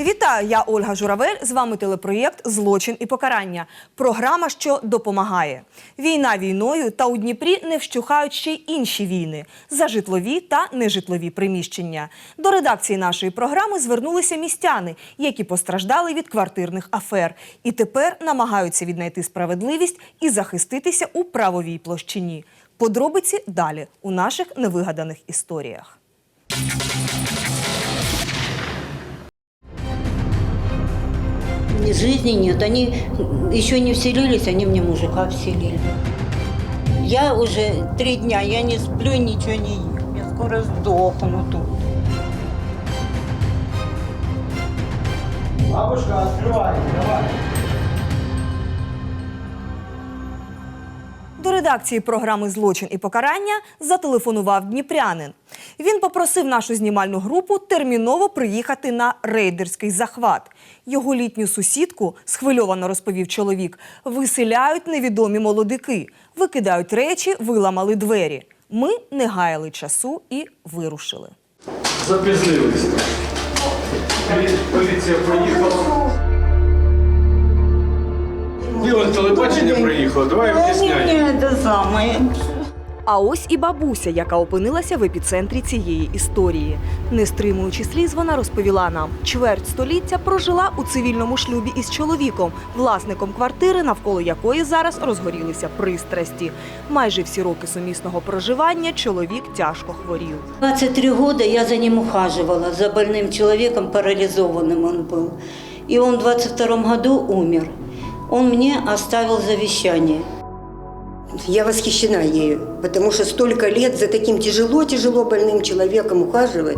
Вітаю, я Ольга Журавель. З вами телепроєкт Злочин і покарання. Програма, що допомагає. Війна війною, та у Дніпрі не вщухають ще й інші війни за житлові та нежитлові приміщення. До редакції нашої програми звернулися містяни, які постраждали від квартирних афер, і тепер намагаються віднайти справедливість і захиститися у правовій площині. Подробиці далі у наших невигаданих історіях. Ни жизни нет. Они еще не вселились, они мне мужика вселили. Я уже три дня, я не сплю, ничего не ем. Я скоро сдохну тут. Бабушка, открывай, давай. До редакції програми Злочин і покарання зателефонував дніпрянин. Він попросив нашу знімальну групу терміново приїхати на рейдерський захват. Його літню сусідку, схвильовано розповів чоловік, виселяють невідомі молодики, викидають речі, виламали двері. Ми не гаяли часу і вирушили. Запізнились. Поліція приїхала. Діло телебачення приїхало, давай Они об'ясняй. мне это самое. А ось і бабуся, яка опинилася в епіцентрі цієї історії. Не стримуючи сліз, вона розповіла нам, чверть століття прожила у цивільному шлюбі із чоловіком, власником квартири, навколо якої зараз розгорілися пристрасті. Майже всі роки сумісного проживання чоловік тяжко хворів. 23 года я за ним ухаживала, за больным человеком, парализованным он был. И он в 22 году умер. Он мне оставил завещание. Я восхищена ею, потому что столько лет за таким тяжело-тяжело больным человеком ухаживать,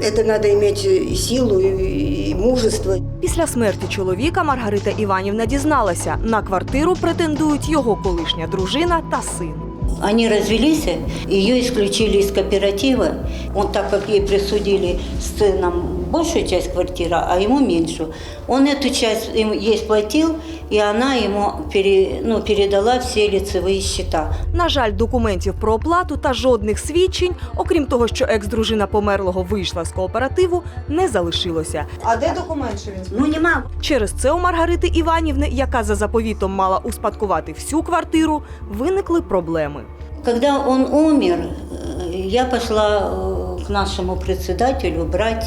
это надо иметь и силу, и и мужество. Після смерті чоловіка Маргарита Іванівна дізналася, на квартиру претендують його колишня дружина та син. Они развелись, ее исключили из кооператива. Он, так как ей присудили с сыном большую часть квартиры, а ему меньшую, он эту часть им- ей сплатил, и она ему пере- ну, передала все лицевые счета. На жаль, документів про оплату та жодних свідчень, окрім того, що екс-дружина померлого вийшла з кооперативу, не залишилося. А де документ, що він Ну, не могу. Через це у Маргарити Іванівни, яка за заповітом мала успадкувати всю квартиру, виникли проблеми. Когда он умер, э, я пошла э, к нашему председателю брать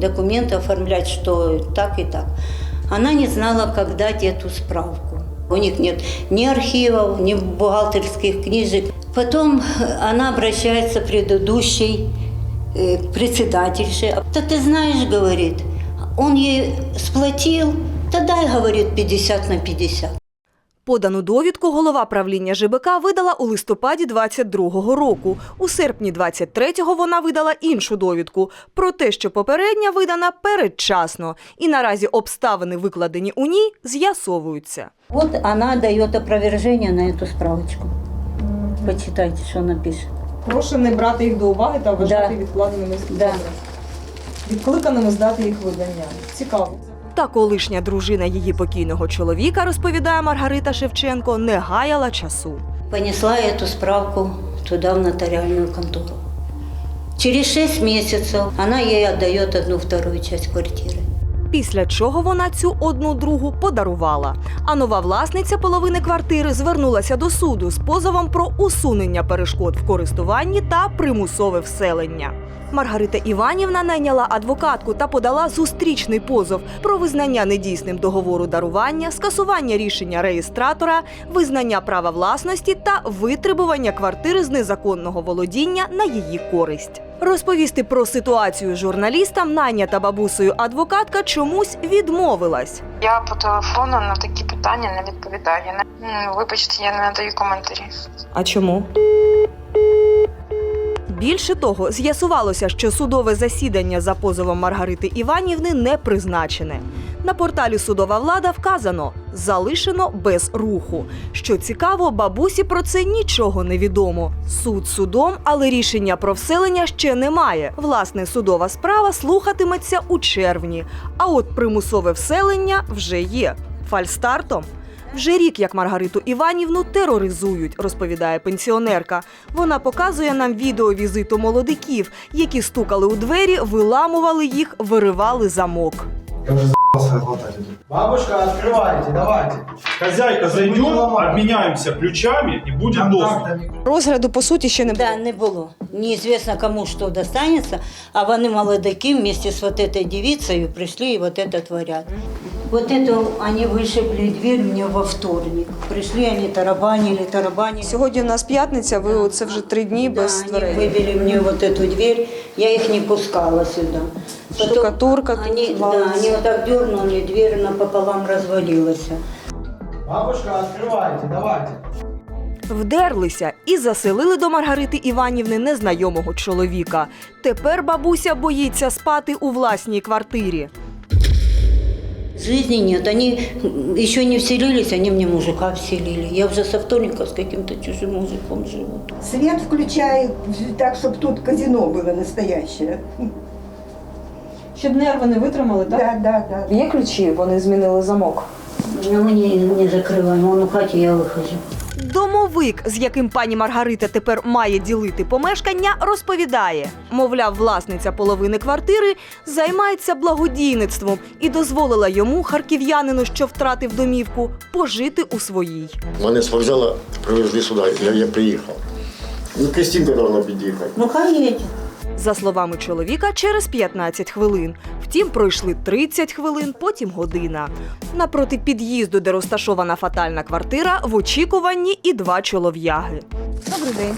документы, оформлять, что так и так. Она не знала, как дать эту справку. У них нет ни архивов, ни бухгалтерских книжек. Потом э, она обращается к предыдущей э, председательше. Да ты знаешь, говорит, он ей сплатил, да дай, говорит, 50 на 50. Подану довідку голова правління ЖБК видала у листопаді 22-го року. У серпні 23-го вона видала іншу довідку про те, що попередня видана передчасно. І наразі обставини, викладені у ній, з'ясовуються. Вот она дает опровержение на эту справочку. Почитайте, что она пишет. прошу не брати їх до уваги та вважати Да. відкладеними Да. відкликаними здати їх видання. Цікаво. Та колишня дружина її покійного чоловіка, розповідає Маргарита Шевченко, не гаяла часу. Понесла ту справку туди в нотаріальну контору. Через 6 місяців вона їй віддає одну вторую частину квартиры. Після чого вона цю одну другу подарувала. А нова власниця половини квартири звернулася до суду з позовом про усунення перешкод в користуванні та примусове вселення. Маргарита Іванівна найняла адвокатку та подала зустрічний позов про визнання недійсним договору дарування, скасування рішення реєстратора, визнання права власності та витребування квартири з незаконного володіння на її користь. Розповісти про ситуацію журналістам найнята бабусею адвокатка чомусь відмовилась. Я по телефону на такі питання не відповідаю. Вибачте, я не надаю коментарі. А чому? Більше того, з'ясувалося, що судове засідання за позовом Маргарити Іванівни не призначене. На порталі Судова влада вказано залишено без руху. Що цікаво, бабусі про це нічого не відомо. Суд судом, але рішення про вселення ще немає. Власне, судова справа слухатиметься у червні. А от примусове вселення вже є. Фальстартом Вже рік, як Маргариту Іванівну тероризують, розповідає пенсіонерка. Вона показує нам відео візиту молодиків, які стукали у двері, виламували їх, виривали замок. Бабушка, открывайте, давайте. Хозяйка, зайдем, обменяемся ключами и будет доступ. Контакта не- Розгляду по суті ще не було. Да, не було. Неизвестно, кому что достанется, а вони молодики вместе с вот этой девицей пришли и вот это творят. Вот это они вышибли дверь мне во вторник. Пришли, они тарабанили, тарабанили. Сьогодні у нас п'ятниця, ви це вже три дні Да, без они дверей. выбили мне вот эту дверь, я их не пускала сюда. Штукатурка тут они, да, валась. они вот так дернули, дверь напополам развалилась. Бабушка, открывайте, давайте. Вдерлися і заселили до Маргарити Іванівни незнайомого чоловіка. Тепер бабуся боїться спати у власній квартирі. Жизни нет. Они еще не вселились, они мне мужика вселили. Я уже со вторника с каким-то чужим мужиком живу. Свет включай так, чтобы тут казино было настоящее. Щоб нерви не витримали, так? Да, да, да. Є ключі, вони змінили замок. Но мы не, не закрываем. Он у Кати, я выхожу. Домовик, з яким пані Маргарита тепер має ділити помешкання, розповідає: мовляв, власниця половини квартири займається благодійництвом і дозволила йому, харків'янину, що втратив домівку, пожити у своїй. Мене з вокзала привезли сюди, я, я приїхав. Ну, Кристинка должна під'їхати. Ну, хай едет. За словами чоловіка, через 15 хвилин. Втім, пройшли 30 хвилин, потім година. Напроти під'їзду, де розташована фатальна квартира, в очікуванні і два чолов'яги. Добрий день.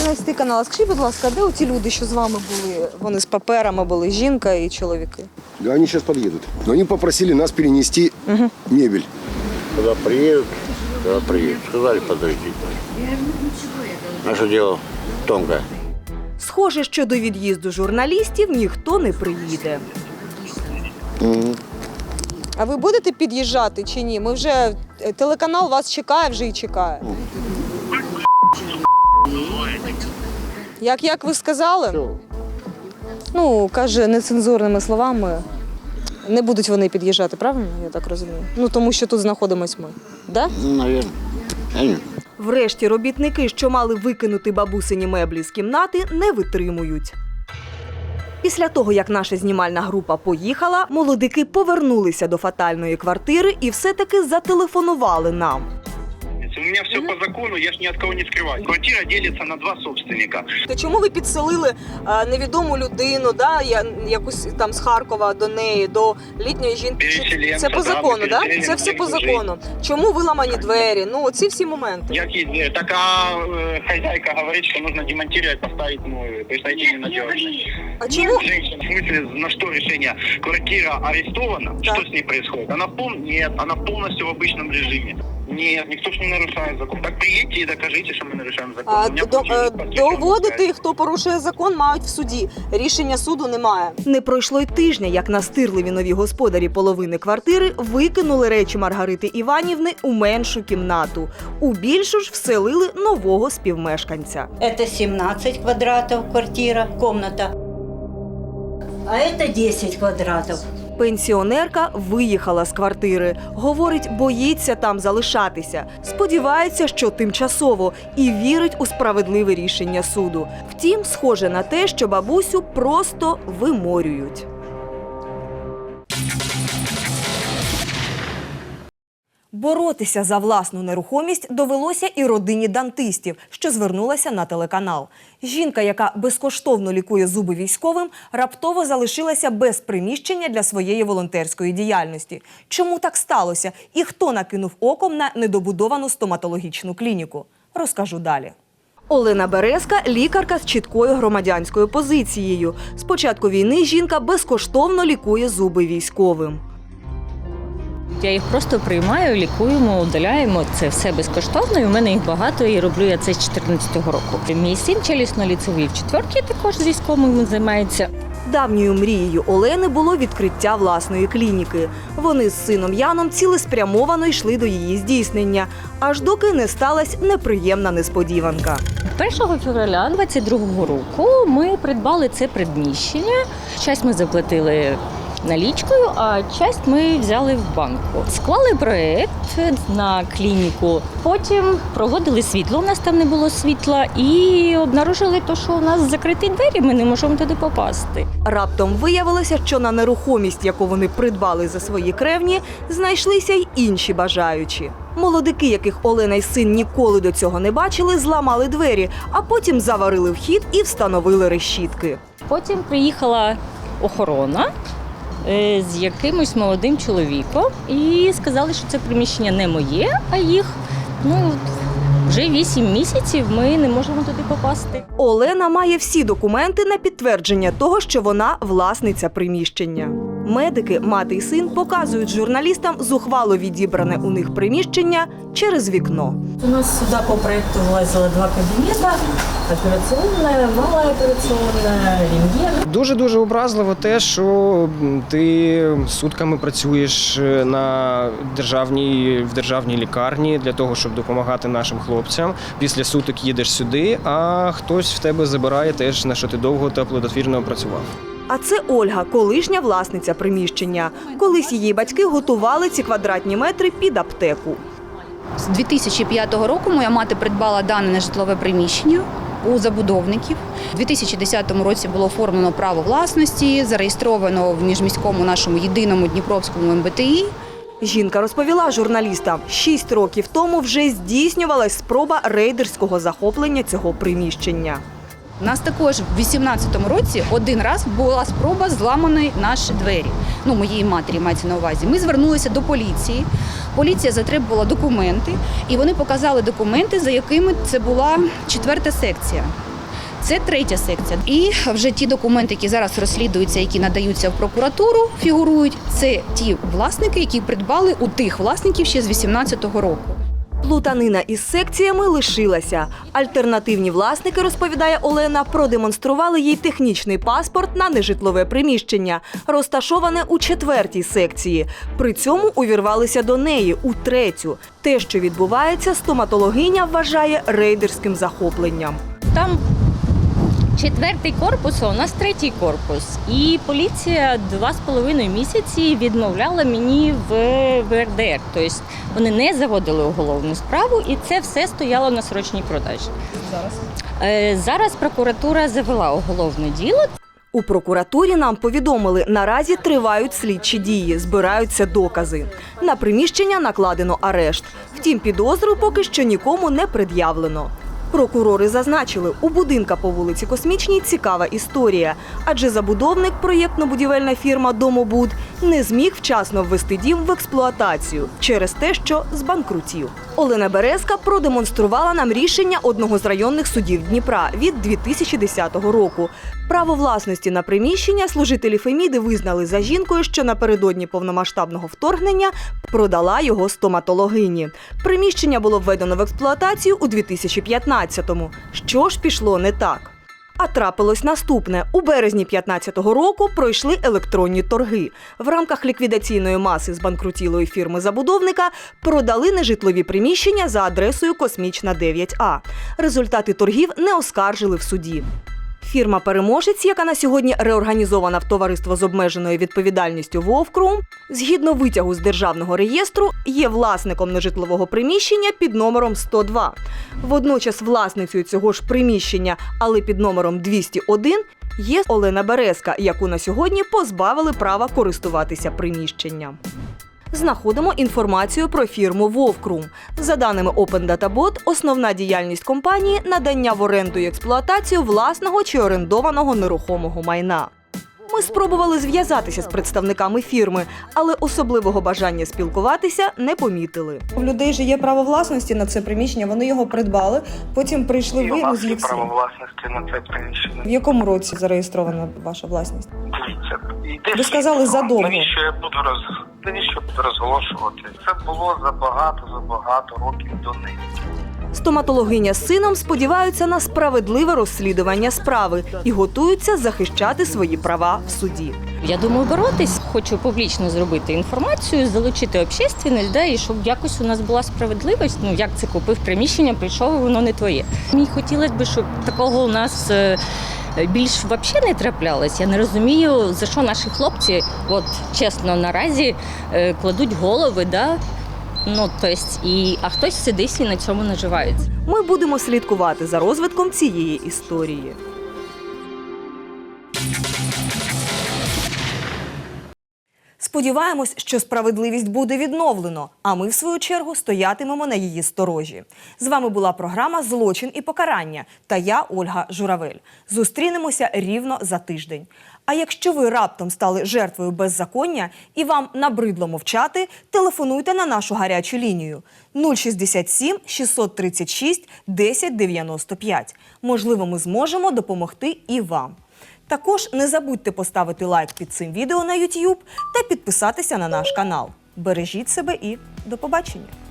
11 канал. Скажіть, будь ласка, де оті люди, що з вами були? Вони з паперами були, жінка і чоловіки. Да, они сейчас подъедут. Но они попросили нас перенести мебель. Когда приедут, когда приедут. Сказали подождите. Наше дело тонкое. Схоже, що до від'їзду журналістів ніхто не приїде. А ви будете під'їжджати чи ні? Ми вже е, телеканал вас чекає, вже і чекає. Як, як ви сказали? Ну, каже нецензурними словами. Не будуть вони під'їжджати, правильно? Я так розумію. Ну тому що тут знаходимось ми. Да? Врешті робітники, що мали викинути бабусині меблі з кімнати, не витримують. Після того, як наша знімальна група поїхала, молодики повернулися до фатальної квартири і все-таки зателефонували нам У меня все по закону, я ж ни от кого не скрываю. Квартира делится на два собственника. То чому ви підселили е, невідому людину, да, я, якусь там з Харкова до неї, до літньої жінки? Чи Переселенця, Це по да, закону, ми да? переселені Це все всіх по людей. закону. Чому виламані двері? Ну, оці всі моменти. Як є, так а э, хозяйка говорит, что нужно демонтировать, поставить новую. То есть найти ненадежный. А чому? Женщина, в смысле, на что решение? Квартира арестована? Да. Что с ней происходит? Она пол... Нет, она полностью в обычном режиме. Нет, никто ж не нарушает закон. Так приедьте и докажите, что мы нарушаем закон. А, У меня до, получилось е, подтвержденное доводити, хто порушує закон, мають в суді. Рішення суду немає. Не пройшло й тижня, як настирливі нові господарі половини квартири викинули речі Маргарити Іванівни у меншу кімнату. У більшу ж вселили нового співмешканця. Это 17 квадратов квартира, комната. А это 10 квадратов. Пенсіонерка виїхала з квартири. Говорить, боїться там залишатися. Сподівається, що тимчасово і вірить у справедливе рішення суду. Втім, схоже на те, що бабусю просто виморюють. Боротися за власну нерухомість довелося і родині дантистів, що звернулася на телеканал. Жінка, яка безкоштовно лікує зуби військовим, раптово залишилася без приміщення для своєї волонтерської діяльності. Чому так сталося? І хто накинув оком на недобудовану стоматологічну клініку? Розкажу далі. Олена Березка лікарка з чіткою громадянською позицією. З початку війни жінка безкоштовно лікує зуби військовим. Я їх просто приймаю, лікуємо, удаляємо. Це все безкоштовно. І у мене їх багато, і роблю я це з 14-го року. Мій син челюсно-ліцевий в четвертій також з військовим займається. Давньою мрією Олени було відкриття власної клініки. Вони з сином Яном цілеспрямовано йшли до її здійснення, аж доки не сталася неприємна несподіванка. 1 февраля 22-го року ми придбали це приміщення. Часть ми заплатили налічкою, а часть ми взяли в банку. Склали проект на клініку. Потім проводили світло. У нас там не було світла, і обнаружили, то, що у нас закриті двері, ми не можемо туди попасти. Раптом виявилося, що на нерухомість, яку вони придбали за свої кревні, знайшлися й інші бажаючі. Молодики, яких Олена й син ніколи до цього не бачили, зламали двері, а потім заварили вхід і встановили решітки. Потім приїхала охорона з якимось молодим чоловіком і сказали, що це приміщення не моє, а їх. Ну, вже вісім місяців ми не можемо туди попасти. Олена має всі документи на підтвердження того, що вона власниця приміщення. Медики, мати і син показують журналістам зухвало відібране у них приміщення через вікно. У нас сюди по проекту влазило два кабінета: операційна, малоопераційна, рентген. Дуже дуже образливо те, що ти сутками працюєш е, на державній в державній лікарні для того, щоб допомагати нашим хлопцям. Після суток їдеш сюди, а хтось в тебе забирає теж на що ти довго та плодотвірно працював. А це Ольга, колишня власниця приміщення. Колись її батьки готували ці квадратні метри під аптеку. З 2005 року моя мати придбала дане нежитлове приміщення у забудовників. У 2010 році було оформлено право власності, зареєстровано в міжміському нашому єдиному Дніпровському МБТІ. Жінка розповіла журналістам, шість років тому вже здійснювалась спроба рейдерського захоплення цього приміщення. У нас також в 2018 році один раз була спроба зламаної наші двері. Ну, моєї матері мається на увазі. Ми звернулися до поліції. Поліція затребувала документи, і вони показали документи, за якими це була четверта секція. Це третя секція. І вже ті документи, які зараз розслідуються, які надаються в прокуратуру, фігурують. Це ті власники, які придбали у тих власників ще з 2018 року. Плутанина із секціями лишилася. Альтернативні власники, розповідає Олена, продемонстрували їй технічний паспорт на нежитлове приміщення, розташоване у четвертій секції. При цьому увірвалися до неї у третю. Те, що відбувається, стоматологиня вважає рейдерським захопленням. Там четвертий корпус, а у нас третій корпус. І поліція два з половиною місяці відмовляла мені в ВРДР. Тобто вони не заводили уголовну справу, і це все стояло на срочній продажі. Зараз зараз прокуратура завела уголовне діло. У прокуратурі нам повідомили, наразі тривають слідчі дії, збираються докази. На приміщення накладено арешт. Втім, підозру поки що нікому не пред'явлено. Прокурори зазначили, у будинка по вулиці Космічній цікава історія, адже забудовник проєктно-будівельна фірма Домобуд не зміг вчасно ввести дім в експлуатацію через те, що збанкрутів. Олена Березка продемонструвала нам рішення одного з районних судів Дніпра від 2010 року. Право власності на приміщення служителі Феміди визнали за жінкою, що напередодні повномасштабного вторгнення продала його стоматологині. Приміщення було введено в експлуатацію у 2015-му. Що ж пішло не так? А трапилось наступне. У березні 15-го року пройшли електронні торги. В рамках ліквідаційної маси збанкрутілої фірми забудовника продали нежитлові приміщення за адресою Космічна 9А. Результати торгів не оскаржили в суді. Фірма-переможець, яка на сьогодні реорганізована в товариство з обмеженою відповідальністю Вовкрум, згідно витягу з державного реєстру, є власником нежитлового приміщення під номером 102. Водночас власницею цього ж приміщення, але під номером 201, є Олена Березка, яку на сьогодні позбавили права користуватися приміщенням. Знаходимо інформацію про фірму Вовкрум. За даними Open Data Bot, основна діяльність компанії надання в оренду і експлуатацію власного чи орендованого нерухомого майна. Ми спробували зв'язатися з представниками фірми, але особливого бажання спілкуватися не помітили. У людей же є право власності на це приміщення, вони його придбали, потім прийшли І у ви з є право власності на це приміщення. В якому році зареєстрована ваша власність? Дивіться, йде Ви сказали, слідство. задовго. Навіщо я буду роз... навіщо я буду розголошувати? Це було забагато, забагато років до них. Стоматологиня з сином сподіваються на справедливе розслідування справи і готуються захищати свої права в суді. Я думаю, боротись. Хочу публічно зробити інформацію, залучити общественність, да, і щоб якось у нас була справедливість. Ну як це купив приміщення, прийшов, воно не твоє. Мені хотілося б, щоб такого у нас е, більш взагалі не траплялось. Я не розумію, за що наші хлопці, от чесно, наразі е, кладуть голови, да? Ну, тобто, і, а хтось сидить і на цьому наживається. Ми будемо слідкувати за розвитком цієї історії. Сподіваємось, що справедливість буде відновлено, а ми, в свою чергу, стоятимемо на її сторожі. З вами була програма Злочин і покарання та я, Ольга Журавель. Зустрінемося рівно за тиждень. А якщо ви раптом стали жертвою беззаконня і вам набридло мовчати, телефонуйте на нашу гарячу лінію 067 636 1095. Можливо, ми зможемо допомогти і вам. Також не забудьте поставити лайк під цим відео на YouTube та підписатися на наш канал. Бережіть себе і до побачення!